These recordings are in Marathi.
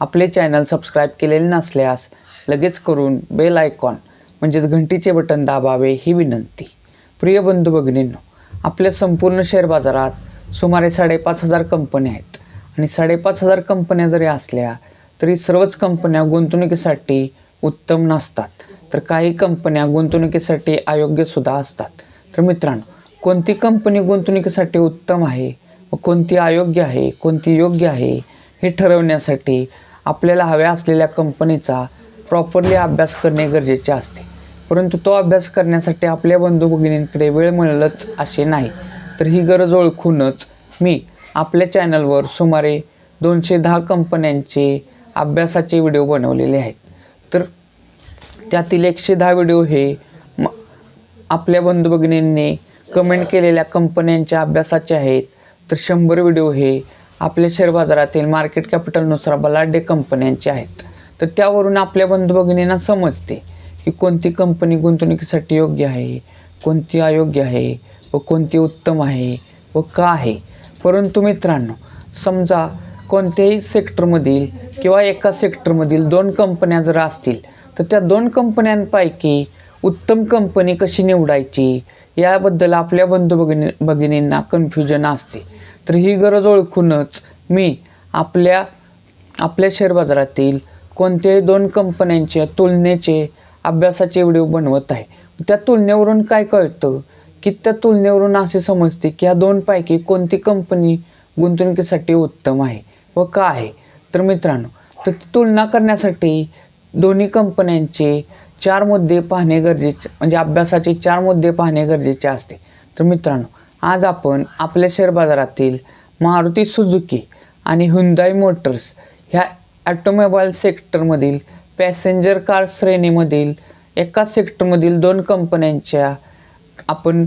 आपले चॅनल सबस्क्राईब केलेले नसल्यास लगेच करून बेल आयकॉन म्हणजेच घंटीचे बटन दाबावे ही विनंती. प्रिय बंधू भगिनींनो आपल्या संपूर्ण शेअर बाजारात सुमारे साडेपाच हजार कंपन्या आहेत. आणि साडेपाच हजार कंपन्या जरी असल्या तरी सर्वच कंपन्या गुंतवणुकीसाठी उत्तम नसतात. तर काही कंपन्या गुंतवणुकीसाठी अयोग्यसुद्धा असतात. तर मित्रांनो कोणती कंपनी गुंतवणुकीसाठी उत्तम आहे व कोणती अयोग्य आहे कोणती योग्य आहे हे ठरवण्यासाठी आपल्याला हव्या असलेल्या कंपनीचा प्रॉपरली अभ्यास करणे गरजेचे असते. परंतु तो अभ्यास करण्यासाठी आपल्या बंधू भगिनींकडे वेळ मिळेलच असे नाही. तर ही गरज ओळखूनच मी आपल्या चॅनलवर सुमारे दोनशे दहा कंपन्यांचे अभ्यासाचे व्हिडिओ बनवलेले आहेत. तर त्यातील एकशे दहा व्हिडिओ हे म आपल्या बंधू भगिनींनी कमेंट केलेल्या कंपन्यांच्या अभ्यासाचे आहेत. तर शंभर व्हिडिओ हे आपल्या शेअर बाजारातील मार्केट कॅपिटलनुसार बलाढ्य कंपन्यांचे आहेत. तर त्यावरून आपल्या बंधू भगिनींना समजते की कोणती कंपनी गुंतवणुकीसाठी योग्य आहे कोणती अयोग्य आहे व कोणती उत्तम आहे व का आहे. परंतु मित्रांनो समजा कोणत्याही सेक्टरमधील किंवा एका सेक्टरमधील दोन कंपन्या जर असतील तर त्या दोन कंपन्यांपैकी उत्तम कंपनी कशी निवडायची? याबद्दल आपल्या बंधू भगिनी भगिनींना कन्फ्युजन असते. तर ही गरज ओळखूनच मी आपल्या आपल्या शेअर बाजारातील कोणत्याही दोन कंपन्यांच्या तुलनेचे अभ्यासाचे व्हिडिओ बनवत आहे. त्या तुलनेवरून काय कळतं? की त्या तुलनेवरून असे समजते की ह्या दोनपैकी कोणती कंपनी गुंतवणुकीसाठी उत्तम आहे व का आहे? तर मित्रांनो तर ती तुलना करण्यासाठी दोन्ही कंपन्यांचे चार मुद्दे पाहणे गरजेचे म्हणजे अभ्यासाचे चार मुद्दे पाहणे गरजेचे असते. तर मित्रांनो आज आपण आपल्या शेअर बाजारातील मारुती सुजुकी आणि हुंदाई मोटर्स ह्या ॲटोमोबाईल सेक्टरमधील पॅसेंजर कार श्रेणीमधील एका सेक्टरमधील दोन कंपन्यांच्या आपण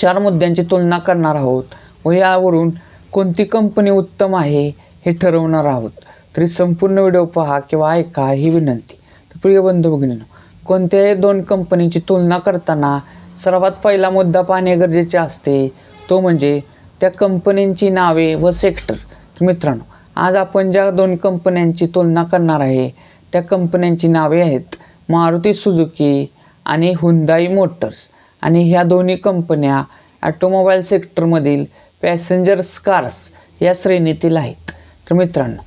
चार मुद्द्यांची तुलना करणार आहोत व यावरून कोणती कंपनी उत्तम आहे हे ठरवणार आहोत. तरी संपूर्ण व्हिडिओ पहा किंवा ऐका ही विनंती. तर प्रिय बंधू भगिनींनो कोणत्याही दोन कंपनीची तुलना करताना सर्वात पहिला मुद्दा पाहणे गरजेचे असते. तो म्हणजे त्या कंपनींची नावे व सेक्टर मित्रांनो आज आपण ज्या दोन कंपन्यांची तुलना करणार आहे त्या कंपन्यांची नावे आहेत मारुती सुजुकी आणि हुंदाई मोटर्स. आणि ह्या दोन्ही कंपन्या ॲटोमोबाईल सेक्टरमधील पॅसेंजर कार्स या श्रेणीतील आहेत. तर मित्रांनो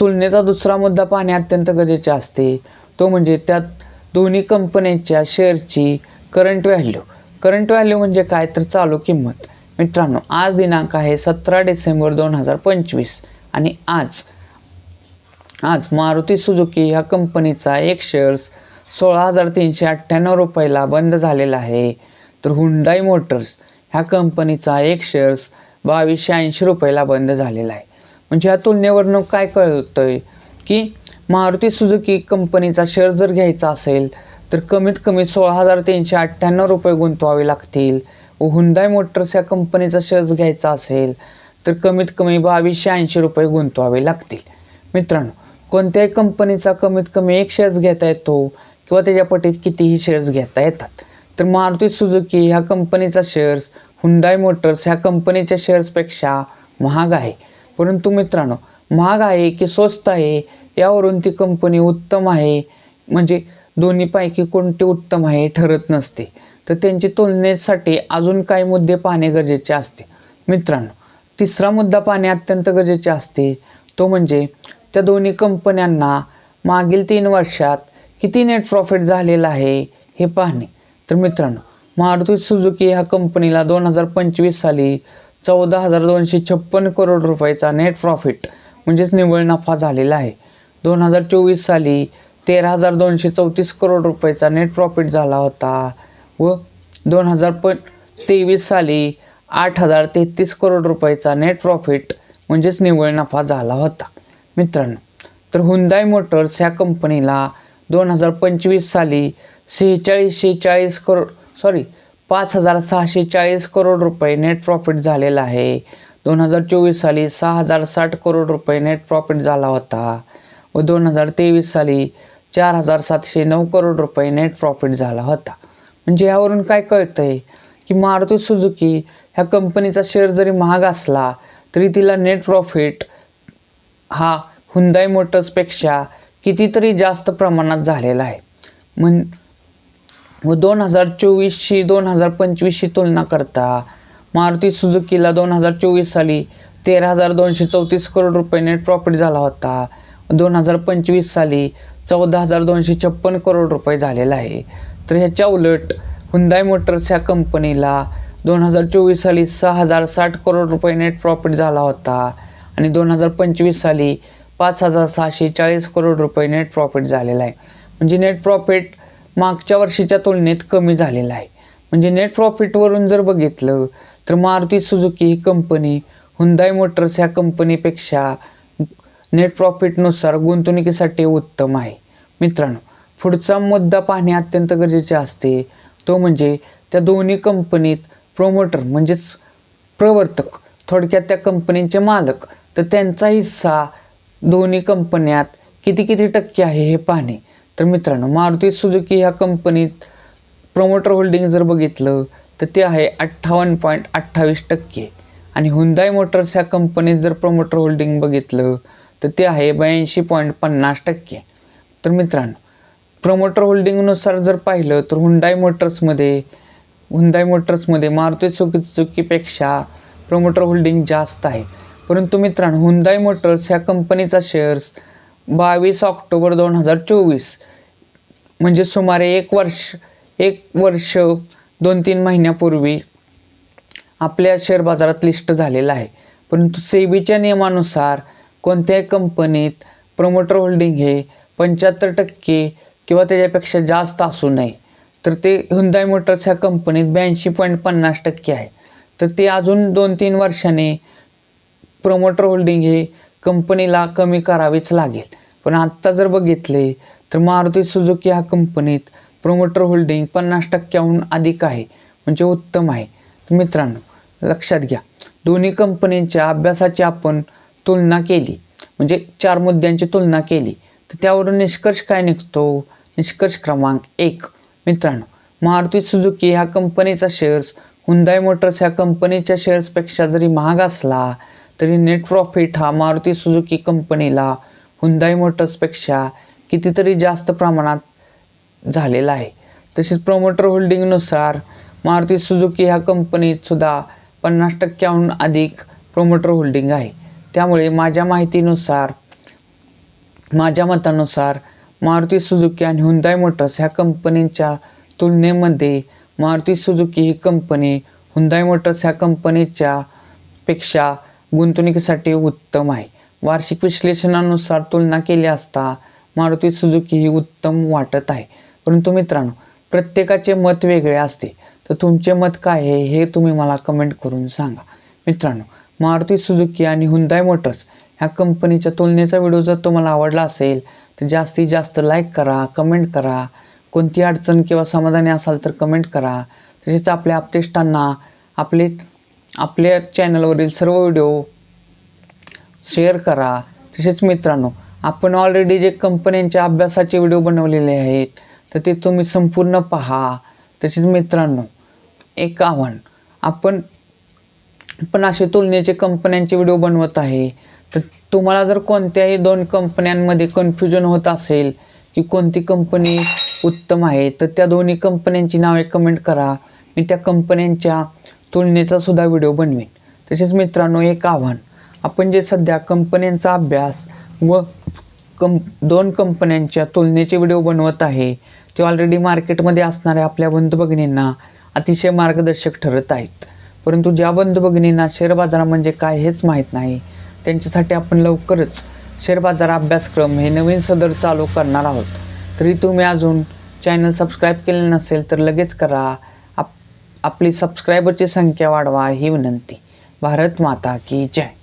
तुलनेचा दुसरा मुद्दा पाहणे अत्यंत गरजेचे असते. तो म्हणजे त्यात दोन्ही कंपन्यांच्या शेअरची करंट व्हॅल्यू. करंट व्हॅल्यू म्हणजे काय? तर चालू किंमत. मित्रांनो आज दिनांक आहे सतरा डिसेंबर दोन हजार पंचवीस. आणि आज आज मारुती सुझुकी ह्या कंपनीचा एक शेअर्स सोळा हजार तीनशे अठ्ठ्याण्णव रुपयाला बंद झालेला आहे. तर हुंडाई मोटर्स ह्या कंपनीचा एक शेअर्स बावीसशे ऐंशी रुपयाला बंद झालेला आहे. म्हणजे ह्या तुलनेवरनं काय कळतं की मारुती सुझुकी कंपनीचा शेअर जर घ्यायचा असेल तर कमीत कमी सोळा हजार तीनशे अठ्ठ्याण्णव रुपये गुंतवावे लागतील. व मोटर्स या कंपनीचा शेअर्स घ्यायचा असेल तर कमीत कमी बावीसशे ऐंशी रुपये गुंतवावे लागतील. मित्रांनो कोणत्याही कंपनीचा कमीत कमी एक शेअर्स घेता येतो किंवा त्याच्या पटीत कितीही शेअर्स घेता येतात. तर मारुती सुझुकी ह्या कंपनीचा शेअर्स हुंडाय मोटर्स ह्या कंपनीच्या शेअर्सपेक्षा महाग आहे. परंतु मित्रांनो महाग आहे की स्वस्त आहे यावरून ती कंपनी उत्तम आहे. म्हणजे दोन्हीपैकी कोणते उत्तम आहे हे ठरत नसते. तर त्यांची तुलनेसाठी अजून काही मुद्दे पाहणे गरजेचे असते. मित्रांनो तिसरा मुद्दा पाहणे अत्यंत गरजेचे असते. तो म्हणजे त्या दोन्ही कंपन्यांना मागील तीन वर्षात किती नेट प्रॉफिट झालेलं आहे हे पाहणे. तर मित्रांनो मारुती सुझुकी ह्या कंपनीला दोन हजार पंचवीस साली चौदा हजार दोनशे छप्पन करोड रुपयाचा नेट प्रॉफिट म्हणजेच निव्वळ नफा झालेला आहे. दोन हजार चोवीस साली तेरा हजार दोनशे चौतीस करोड रुपयाचा नेट प्रॉफिट झाला होता. व दोन हजार प तेवीस साली आठ हजार तेहतीस करोड रुपयाचा नेट प्रॉफिट म्हणजेच निव्वळ नफा झाला होता. मित्रांनो तर हुंदाय मोटर्स ह्या कंपनीला दोन हजार पंचवीस साली सेहेचाळीसशे चाळीस करोड सॉरी पाच हजार सहाशे चाळीस करोड रुपये नेट प्रॉफिट झालेला आहे. दोन हजार चोवीस साली सहा हजार साठ करोड रुपये नेट प्रॉफिट झाला होता. व दोन हजार तेवीस साली चार हजार सातशे नऊ करोड रुपये नेट प्रॉफिट झाला होता. म्हणजे यावरून काय कळतं आहे की मारुती सुजुकी ह्या कंपनीचा शेअर जरी महाग असला तरी तिला नेट प्रॉफिट हा हुंदाई मोटर्सपेक्षा कितीतरी जास्त प्रमाणात झालेला आहे. म्हण व दोन हजार चोवीसशी दोन हजार पंचवीसशी तुलना करता मारुती सुजुकीला दोन हजार चोवीस साली तेरा हजार दोनशे चौतीस करोड रुपये नेट प्रॉफिट झाला होता. दोन हजार पंचवीस साली चौदा हजार दोनशे छप्पन करोड रुपये झालेला आहे. तर ह्याच्या उलट हुंदाय मोटर्स ह्या कंपनीला दोन हजार चोवीस साली सहा हजार साठ करोड रुपये नेट प्रॉफिट झाला होता आणि दोन हजार पंचवीस साली पाच हजार सहाशे चाळीस करोड रुपये नेट प्रॉफिट झालेला आहे. म्हणजे नेट प्रॉफिट मागच्या वर्षीच्या तुलनेत कमी झालेला आहे. म्हणजे नेट प्रॉफिटवरून जर बघितलं तर मारुती सुझुकी ही कंपनी हुंदाय मोटर्स ह्या कंपनीपेक्षा नेट प्रॉफिटनुसार गुंतवणुकीसाठी उत्तम आहे. मित्रांनो पुढचा मुद्दा पाहणे अत्यंत गरजेचे असते. तो म्हणजे त्या दोन्ही कंपनीत प्रोमोटर म्हणजेच प्रवर्तक थोडक्यात त्या कंपनीचे मालक तर त्यांचा हिस्सा दोन्ही कंपन्यात किती किती टक्के आहे हे पाहणे. तर मित्रांनो मारुती सुजुकी ह्या कंपनीत प्रमोटर होल्डिंग जर बघितलं तर ते आहे अठ्ठावन्न पॉईंट अठ्ठावीस टक्के. आणि हुंदाई मोटर्स ह्या कंपनीत जर प्रमोटर होल्डिंग बघितलं तर ते आहे ब्याऐंशी पॉईंट पन्नास टक्के. तर मित्रांनो प्रमोटर होल्डिंगनुसार जर पाहिलं तर हुंडाई मोटर्समध्ये हुंदाई मोटर्समध्ये मारुती सुझुकीपेक्षा प्रमोटर होल्डिंग जास्त आहे. परंतु मित्रांनो हुंदाई मोटर्स ह्या कंपनीचा शेअर्स बावीस ऑक्टोबर दोन हजार चोवीस म्हणजे सुमारे एक वर्ष एक वर्ष दोन तीन महिन्यापूर्वी आपल्या शेअर बाजारात लिस्ट झालेला आहे. परंतु सेबीच्या नियमानुसार कोणत्याही कंपनीत प्रमोटर होल्डिंग हे पंच्याहत्तर टक्के किंवा त्याच्यापेक्षा जास्त असू नये. तर ते हुंदाय मोटर्स ह्या कंपनीत ब्याऐंशी पॉईंट पन्नास टक्के आहे. तर ते अजून दोन तीन वर्षाने प्रमोटर होल्डिंग हे कंपनीला कमी करावीच लागेल. पण आत्ता जर बघितले तर मारुती सुजुकी ह्या कंपनीत प्रमोटर होल्डिंग पन्नास टक्क्याहून अधिक आहे म्हणजे उत्तम आहे. मित्रांनो लक्षात घ्या. दोन्ही कंपनींच्या अभ्यासाची आपण तुलना केली. म्हणजे चार मुद्द्यांची तुलना केली. तर त्यावरून निष्कर्ष काय निघतो? निष्कर्ष क्रमांक एक. मित्रांनो मारुती सुझुकी ह्या कंपनीचा शेअर्स हुंदाई मोटर्स ह्या कंपनीच्या शेअर्सपेक्षा जरी महाग असला तरी नेट प्रॉफिट हा मारुती सुझुकी कंपनीला हुंदाई मोटर्सपेक्षा कितीतरी जास्त प्रमाणात झालेला आहे. तसेच प्रमोटर होल्डिंगनुसार मारुती सुझुकी ह्या कंपनीतसुद्धा पन्नास टक्क्याहून अधिक प्रमोटर होल्डिंग आहे. त्यामुळे माझ्या माहितीनुसार माझ्या मतानुसार मारुती सुजुकी आणि हुंदाय मोटर्स ह्या कंपनींच्या तुलनेमध्ये मारुती सुजुकी ही कंपनी हुंदाई मोटर्स ह्या कंपनीच्या पेक्षा गुंतवणुकीसाठी उत्तम आहे. वार्षिक विश्लेषणानुसार तुलना केली असता मारुती सुजुकी ही उत्तम वाटत आहे. परंतु मित्रांनो प्रत्येकाचे मत वेगळे असते. तर तुमचे मत काय आहे हे तुम्ही मला कमेंट करून सांगा. मित्रांनो मारुती सुजुकी आणि हुंदाय मोटर्स ह्या कंपनीच्या तुलनेचा व्हिडिओ जर तुम्हाला आवडला असेल तर जास्तीत जास्त लाईक करा कमेंट करा. कोणती अडचण किंवा समाधानी असाल तर कमेंट करा. तसेच आपल्या आपतेष्टांना आपले आपल्या चॅनलवरील सर्व व्हिडिओ शेअर करा. तसेच मित्रांनो आपण ऑलरेडी जे कंपन्यांच्या अभ्यासाचे व्हिडिओ बनवलेले आहेत तर ते तुम्ही संपूर्ण पहा. तसेच मित्रांनो एक आव्हान आपण पण असे तुलनेचे कंपन्यांचे व्हिडिओ बनवत आहे. तर तुम्हाला जर कोणत्याही दोन कंपन्यांमध्ये कन्फ्युजन होत असेल की कोणती कंपनी उत्तम आहे तर त्या दोन्ही कंपन्यांची नावे कमेंट करा. मी त्या कंपन्यांच्या तुलनेचा सुद्धा व्हिडिओ बनवेन. तसेच मित्रांनो एक आव्हान. आपण जे सध्या कंपन्यांचा अभ्यास व कं दोन कंपन्यांच्या तुलनेचे व्हिडिओ बनवत आहे ते ऑलरेडी मार्केटमध्ये असणाऱ्या आपल्या बंधू भगिनींना अतिशय मार्गदर्शक ठरत आहेत. परंतु ज्या बंधू भगिनींना शेअर बाजार म्हणजे काय हेच माहीत नाही त्यांच्यासाठी आपण लवकरच शेअर बाजार अभ्यासक्रम हे नवीन सदर चालू करणार आहोत. तरी तुम्ही अजून चॅनल सबस्क्राईब केले नसेल तर लगेच करा. आप आपली सबस्क्रायबरची संख्या वाढवा ही विनंती. भारत माता की जय.